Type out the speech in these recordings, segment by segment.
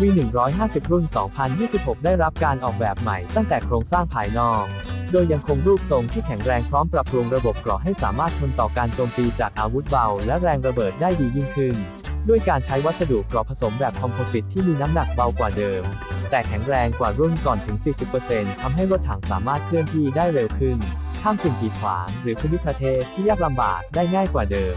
V150 รุ่น 2026 ได้รับการออกแบบใหม่ตั้งแต่โครงสร้างภายนอก โดยยังคงรูปทรงที่แข็งแรงพร้อมปรับปรุงระบบเกราะให้สามารถทนต่อการโจมตีจากอาวุธเบา และแรงระเบิดได้ดียิ่งขึ้น ด้วยการใช้วัสดุเกราะผสมแบบคอมโพสิตที่มีน้ำหนักเบากว่าเดิม แต่แข็งแรงกว่ารุ่นก่อนถึง 40%ทำให้รถถังสามารถเคลื่อนที่ได้เร็วขึ้น ข้ามสิ่งกีดขวางหรือภูมิประเทศที่ยากลำบากได้ง่ายกว่าเดิม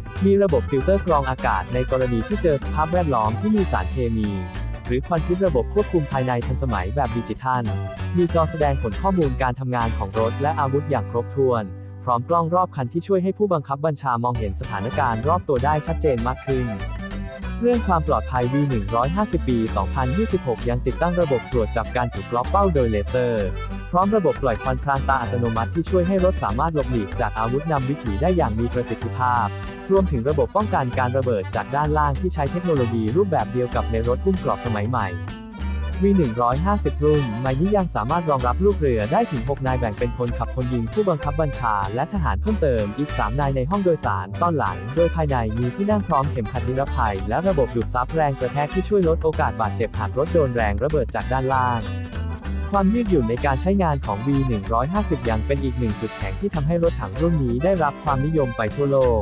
มีระบบฟิลเตอร์กรองอากาศในกรณีที่เจอสภาพแวดล้อมที่มีสารเคมี หรือควันพิษระบบควบคุมภายในทันสมัยแบบดิจิทัล มีจอแสดงผลข้อมูลการทำงานของรถและอาวุธอย่างครบถ้วน พร้อมกล้องรอบคันที่ช่วยให้ผู้บังคับบัญชามองเห็นสถานการณ์รอบตัวได้ชัดเจนมากขึ้นเรื่องความปลอดภัย V150 ปี 2026 ยังติดตั้งระบบตรวจจับการถูกล็อกเป้าโดยเลเซอร์ พร้อมระบบปล่อยควันพรางตาอัตโนมัติที่ช่วยให้รถสามารถหลบหลีกจากอาวุธนำวิถีได้อย่างมีประสิทธิภาพ รวมถึงระบบป้องกันการระเบิดจากด้านล่างที่ใช้เทคโนโลยีรูปแบบเดียวกับในรถหุ้มเกราะสมัยใหม่ V150 รุ่นใหม่นี้ยังสามารถรองรับลูกเรือได้ถึง 6 นายแบ่งเป็นคนขับคนยิงผู้บังคับบัญชา และทหารเพิ่มเติมอีก 3 นายในห้องโดยสารตอนหลัง โดยภายในมีที่นั่งพร้อมเข็มขัดนิรภัย และระบบดูดซับแรงกระแทกที่ช่วยลดโอกาสบาดเจ็บหากรถโดนแรงระเบิดจากด้านล่างความยืดหยุ่นในการใช้งานของ V150 ยังเป็นอีกหนึ่งจุดแข็งที่ทำให้รถถังรุ่นนี้ได้รับความนิยมไปทั่วโลก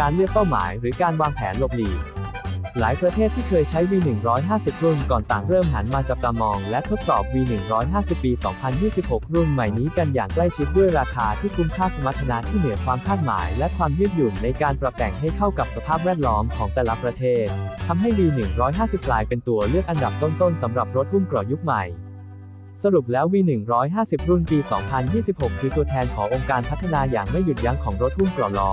การเลือกเป้าหมาย หรือการวางแผนหลบหลีกหลายประเทศที่เคยใช้ V150 รุ่นก่อนต่างเริ่มหันมาจับตามอง และทดสอบ V150 ปี 2026 รุ่นใหม่นี้กันอย่างใกล้ชิดด้วยราคาที่คุ้มค่าสมรรถนะที่เหนือความคาดหมาย และความยืดหยุ่นในการปรับแต่งให้เข้ากับสภาพแวดล้อมของแต่ละประเทศทำให้ V150 กลายเป็นตัวเลือกอันดับต้นๆสำหรับรถหุ้มเกราะยุคใหม่สรุปแล้ว V150 รุ่นปี 2026 คือตัวแทนขององค์การพัฒนาอย่างไม่หยุดยั้งของรถหุ้มเกราะล้อ